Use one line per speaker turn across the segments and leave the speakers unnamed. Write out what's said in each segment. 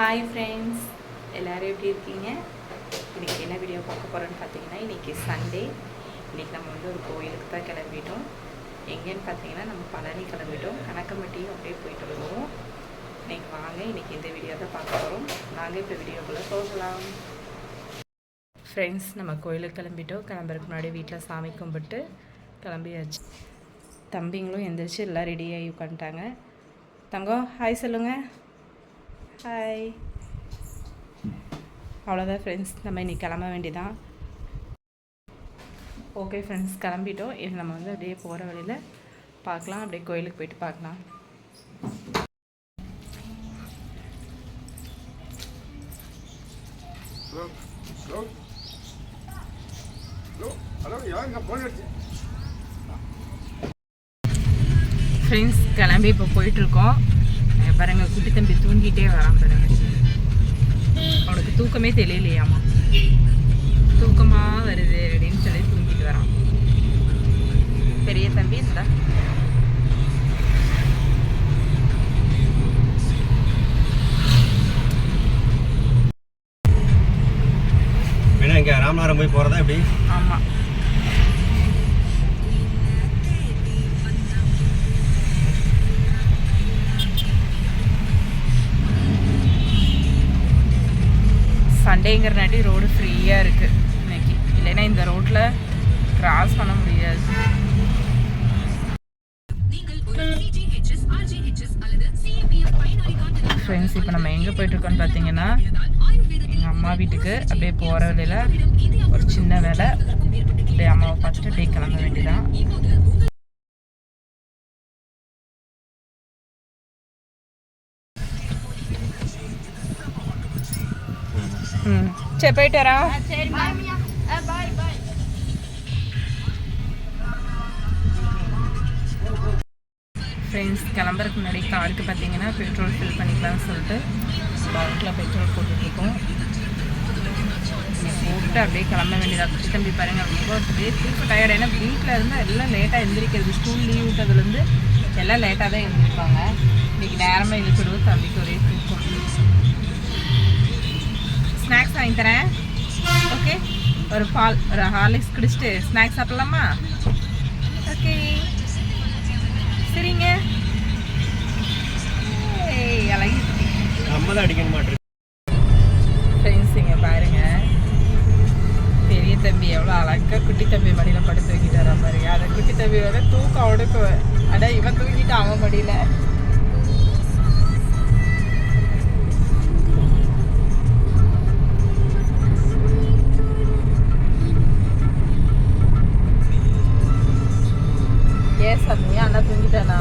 Hi friends எல்லோரும் எப்படி இருக்கீங்க? இன்றைக்கி என்ன வீடியோ பார்க்க போகிறோன்னு பார்த்தீங்கன்னா இன்றைக்கி சண்டே இன்றைக்கி நம்ம வந்து ஒரு கோயிலுக்கு தான் கிளம்பிட்டோம். எங்கேன்னு பார்த்தீங்கன்னா நம்ம பழனி கிளம்பிட்டோம். கணக்கம்பட்டியும் அப்படியே போயிட்டு வருவோம். இன்றைக்கி வாங்க இன்றைக்கி இந்த வீடியோ தான் பார்க்க போகிறோம் நாங்கள் இப்போ வீடியோக்குள்ளே போகலாம். ஃப்ரெண்ட்ஸ் நம்ம கோயிலுக்கு கிளம்பிட்டோம். கிளம்புறதுக்கு முன்னாடி வீட்டில் சாமி கும்பிட்டு கிளம்பியாச்சு. தம்பிங்களும் எந்திரிச்சு எல்லாம் ரெடியாகி உட்காந்துட்டாங்க. தங்கம் ஹாய் சொல்லுங்கள் ஹாய் அவ்வளோதான் ஃப்ரெண்ட்ஸ் நம்ம இன்னைக்கு கிளம்ப வேண்டியதான் ஓகே ஃப்ரெண்ட்ஸ் கிளம்பிட்டோம். இது நம்ம வந்து அப்படியே போகிற வழியில் பார்க்கலாம். அப்படியே கோயிலுக்கு போயிட்டு பார்க்கலாம்.
ஹலோ ஹலோ ஹலோ ஹலோ யாருங்க ஃபோன் அடிச்சு?
ஃப்ரெண்ட்ஸ் கிளம்பி இப்போ போயிட்டுருக்கோம் பாருங்க குட்டி தம்பி தூங்கிட்டே வரான் பாருங்க. அவனுக்கு தூக்கமே தெரியலையாமா? தூக்கமாக வருது அப்படின்னு சொல்லி தூங்கிட்டு வரான். பெரிய தம்பி இருந்தா
வேணா இங்கே ராமநாதபுரம் போய் போகிறதா எப்படி?
ஆமாம் சண்டேங்கிறனாட்டி ரோடு ஃப்ரீயாக இருக்குது இன்னைக்கு. இல்லைன்னா இந்த ரோட்டில் கிராஸ் பண்ண முடியாது. ஃப்ரெண்ட்ஸ் இப்போ நம்ம எங்கே போயிட்டுருக்கோம்னு பார்த்தீங்கன்னா எங்கள் அம்மா வீட்டுக்கு அப்படியே போகிற வழியில் ஒரு சின்ன வேலை. அப்படியே அம்மாவை பார்த்துட்டு அப்படியே கிளம்ப வேண்டியதான் ம். சரி போயிட்டு வரோம் ஃப்ரெண்ட்ஸ் கிளம்புறதுக்கு முன்னாடி காருக்கு பார்த்தீங்கன்னா பெட்ரோல் ஃபில் பண்ணிக்கலாம்னு சொல்லிட்டு பவுண்டில் பெட்ரோல் போட்டுட்ருக்கோம். போட்டு அப்படியே கிளம்ப வேண்டியதாக குட்டி தம்பி பாருங்க ரொம்ப தூக்கம் டயர்ட் ஏன்னா வீட்டில் இருந்தால் எல்லாம் லேட்டாக எந்திரிக்கிறது. ஸ்கூல் லீவ் விட்டதுலேருந்து எல்லாம் லேட்டாக தான் எழுந்திருப்பாங்க இன்னைக்கு நேரமாக எழுப்பிடுவோம் தம்பிக்கு ஒரே தூக்கம். ஸ்நாக்ஸ் வாங்கி தரேன். ஓகே ஒரு பால் ஒரு ஹார்லிக்ஸ் குடிச்சிட்டு ஸ்நாக்ஸ் சாப்பிட்லாமா? ஓகே சரிங்க. ஃப்ரெண்ட்ஸ் இங்கே பாருங்க. பெரிய தம்பி எவ்வளோ அழகா குட்டி தம்பி மடியில் படுத்து தூக்கிட்டாரா பாருங்க அதை குட்டி தம்பி வர தூக்கம் அவனுக்கு அட இவன் தூக்கிட்டு அவன் மடியில். ஏன் சாமி அண்ணா தூங்கிட்டானா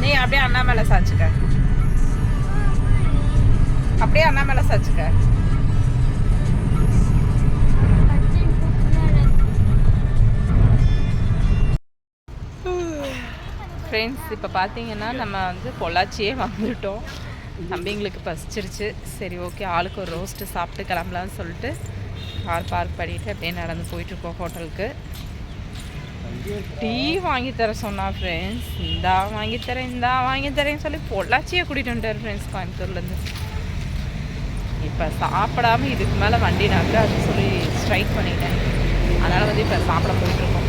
நீ அப்படியே அண்ணா மேல சாச்சுக்க அப்படியே அண்ணா மேல சாச்சுக்க ஃப்ரெண்ட்ஸ் இப்போ பார்த்தீங்கன்னா நம்ம வந்து பொள்ளாச்சியே வந்துட்டோம். தம்பிங்களுக்கு பசிச்சிருச்சு. சரி ஓகே ஆளுக்கு ஒரு ரோஸ்ட்டு சாப்பிட்டு கிளம்பலான்னு சொல்லிட்டு கார் பார்க் பண்ணிட்டு அப்படியே நடந்து போயிட்டுருக்கோம் ஹோட்டலுக்கு. டீ வாங்கி தர சொன்னா ஃப்ரெண்ட்ஸ் இந்தா வாங்கி தரேன் இந்தா வாங்கி தரேன்னு சொல்லி பொள்ளாச்சியே கூட்டிகிட்டு வந்துட்டார் ஃப்ரெண்ட்ஸ் கோயம்புத்தூர்லேருந்து. இப்போ சாப்பிடாம இதுக்கு மேலே வண்டி நகர அது சொல்லி ஸ்ட்ரைக் பண்ணிட்டேன். அதனால் வந்து இப்போ சாப்பிட போயிட்டுருக்கோம்.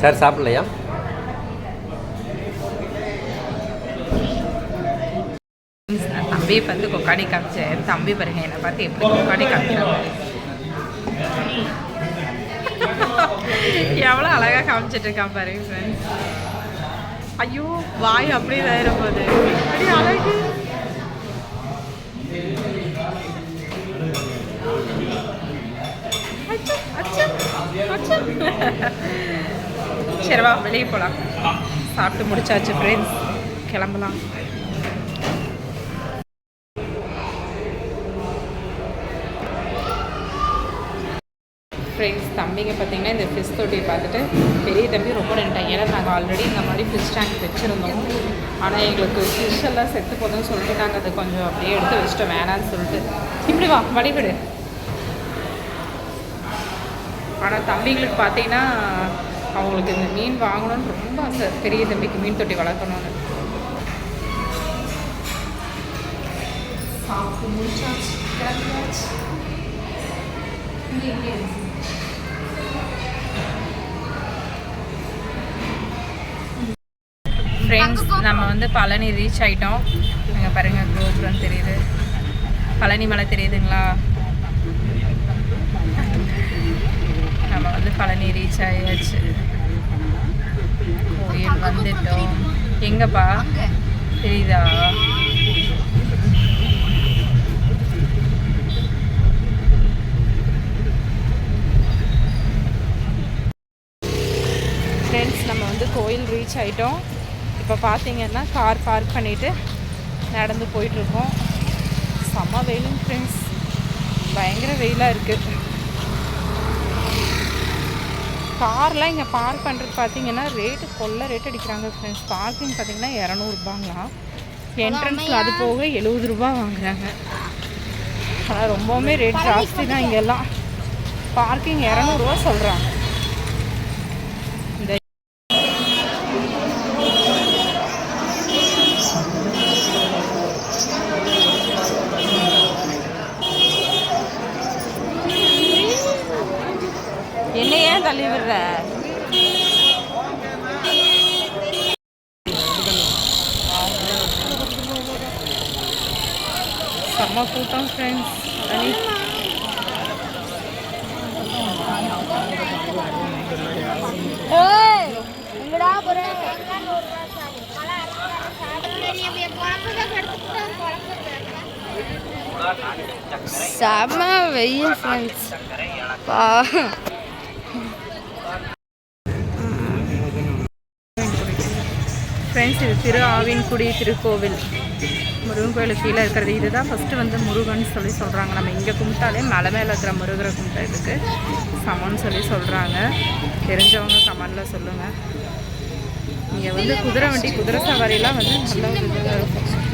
சார் சாப்பிட்லையா?
தம்பி பார்த்து கொக்காடி காமிச்சேன் தம்பி பாருங்க என்னை பார்த்து எப்படி கொக்காடி காமிக்கிறாங்க. எவ்வளோ அழகாக காமிச்சிட்டு இருக்கான் பாருங்க ஃப்ரெண்ட்ஸ் ஐயோ வாய் அப்படியே தயிர போது அப்படி அழகு? அச்சா அச்சா அச்சா. சரிவா வெளியே போகலாம் சாப்பிட்டு முடிச்சாச்சு ஃப்ரெண்ட்ஸ் கிளம்பலாம். ஃப்ரெண்ட்ஸ் தம்பிங்க பார்த்தீங்கன்னா இந்த ஃபிஷ் தொட்டியை பார்த்துட்டு பெரிய தம்பி ரொம்ப நின்ட்டாங்க ஏன்னா நாங்கள் ஆல்ரெடி இந்த மாதிரி ஃபிஷ் டேங்க் வச்சுருந்தோம். ஆனால் எங்களுக்கு ஃபிஷ் எல்லாம் செத்து போதும்னு சொல்லிட்டு நாங்கள் அதை கொஞ்சம் அப்படியே எடுத்து வச்சுட்டோம். வேணான்னு சொல்லிட்டு. இப்படி வா வடிவிடு ஆனால் தம்பிங்களுக்கு பார்த்தீங்கன்னா அவங்களுக்கு இந்த மீன் வாங்கணும்னு ரொம்ப ஆசை. பெரிய தம்பிக்கு மீன் தொட்டி வளர்க்கணும்னு. சாப்பிட்டு முடிச்சாச்சு. கிளம்பியாச்சு. இங்கே இங்கே. இருக்கு. ஃப்ரெண்ட்ஸ் நம்ம வந்து பழனி ரீச் ஆயிட்டோம். அங்கே பாருங்க கோபுரம் தெரியுது. பழனி மலை தெரியுதுங்களா? நம்ம வந்து பழனி ரீச் ஆயாச்சு கோயில் வந்துட்டோம். எங்கப்பா? தெரியுதா? ஃப்ரெண்ட்ஸ் நம்ம வந்து கோயில் ரீச் ஆயிட்டோம். இப்போ பார்த்தீங்கன்னா கார் பார்க் பண்ணிவிட்டு நடந்து போயிட்டுருக்கோம் செம்ம வெயிலுங்க ஃப்ரெண்ட்ஸ் பயங்கர வெயிலாக இருக்குது கார்லாம் இங்கே பார்க் பண்ணுறது பார்த்தீங்கன்னா ரேட்டு கொள்ள ரேட் அடிக்கிறாங்க ஃப்ரெண்ட்ஸ் பார்க்கிங் பார்த்தீங்கன்னா இரநூறுபாங்களாம் என்ட்ரன்ஸில் அது போக எழுபது ரூபா வாங்குறாங்க. ஆனால் ரொம்பவுமே ரேட் ஜாஸ்தி தான் இங்கெல்லாம். பார்க்கிங் இரநூறுவா சொல்கிறாங்க இந்த என்ன ஏன் தள்ளி விடுற செம்ம கூட்டம் ஃப்ரெண்ட்ஸ் அனி
ஏய் எங்கடா போற செம வெயில் ஃப்ரெண்ட்ஸ் பா
ஃப்ரெண்ட்ஸ் இது திரு ஆவின்குடி திருக்கோவில். முருகன் கோயிலுக்கு கீழே இருக்கிறது. இதுதான் ஃபஸ்ட்டு வந்து முருகன் சொல்லி சொல்கிறாங்க நம்ம இங்கே கும்பிட்டாலே மலை மேலே இருக்கிற முருகரை கும்பிட்டதுக்கு சமம்னு சொல்லி சொல்கிறாங்க தெரிஞ்சவங்க கமெண்டில் சொல்லுங்கள் இங்கே வந்து குதிரை வண்டி குதிரை சவாரிலாம் வந்து நல்ல ஒரு இதாக இருக்கும்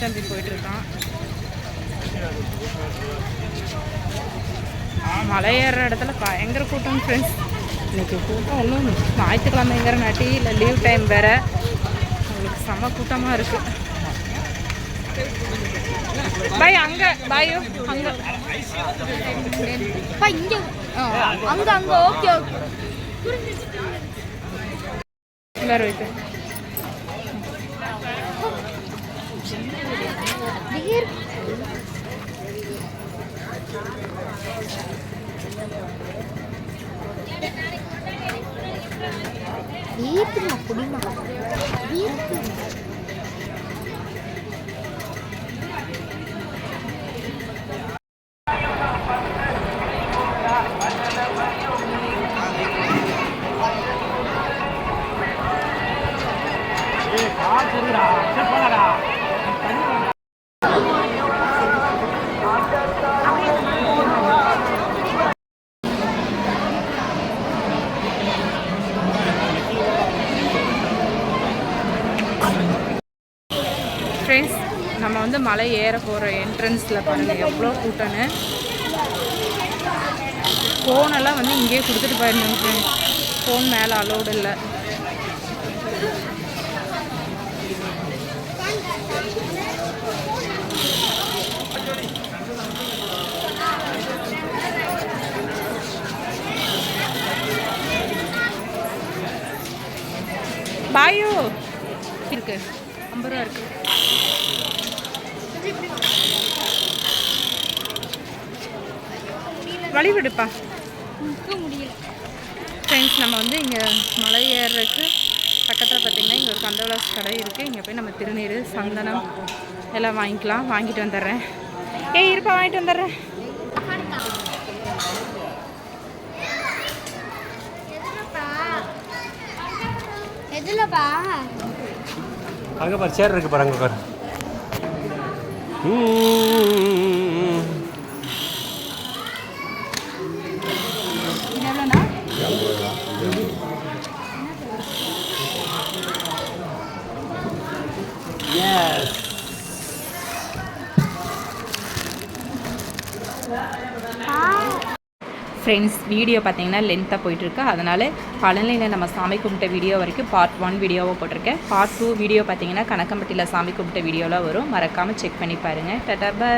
தம்பி போயிட்டுருக்கான். மலை ஏறுற இடத்துல பயங்கர கூட்டம் ஃப்ரெண்ட்ஸ் இன்னைக்கு கூட்டம் ஒன்றும் ஞாயிற்றுக்கிழமைங்கிற நாட்டி இல்லை லீவ் டைம் வேறு. உங்களுக்கு செம்ம கூட்டமாக இருக்குது பாய் அங்கே. பாயோ அங்கே.
இங்க. அங்க அங்க. ஓகே ஓகே
வேறு வைத்து
ஈர்த்துமா குடிமா ஈர்த்து
ஃப்ரெண்ட்ஸ் நம்ம வந்து மலை ஏற போகிற என்ட்ரன்ஸில் பாருங்கள் எவ்வளோ கூட்டம்னு. ஃபோனெல்லாம் வந்து இங்கேயே கொடுத்துட்டு போயிருந்தோம் ஃபோன் மேலே அலோடு இல்லை. பாயோ இருக்கு. ஐம்பது ரூபா இருக்கு. வழி விடுப்பா
நிற்க முடியல.
ஃப்ரெண்ட்ஸ் நம்ம வந்து இங்கே மலை ஏறுறதுக்கு பக்கத்தில் பார்த்தீங்கன்னா இங்கே ஒரு கந்தவலாஸ் கடை இருக்குது இங்கே போய் நம்ம திருநீர் சந்தனம் எல்லாம் வாங்கிக்கலாம். வாங்கிட்டு வந்துடுறேன். ஏய் இருப்பா வாங்கிட்டு வந்துடுறேன்.
எதுலப்பா?
அங்கே பாரு சேர் இருக்கு பாரு அங்கே பாரு.
ஃப்ரெண்ட்ஸ் வீடியோ பார்த்தீங்கன்னா லென்த்தாக போயிட்டுருக்கு. அதனால் பழனியில் நம்ம சாமி கும்பிட்ட வீடியோ வரைக்கும் பார்ட் ஒன் வீடியோவாக போட்டிருக்கேன். பார்ட் டூ வீடியோ பார்த்தீங்கன்னா கணக்கம்பட்டியில் சாமி கும்பிட்ட வீடியோலாம் வரும். மறக்காமல் செக் பண்ணி பாருங்கள் டட்டா பை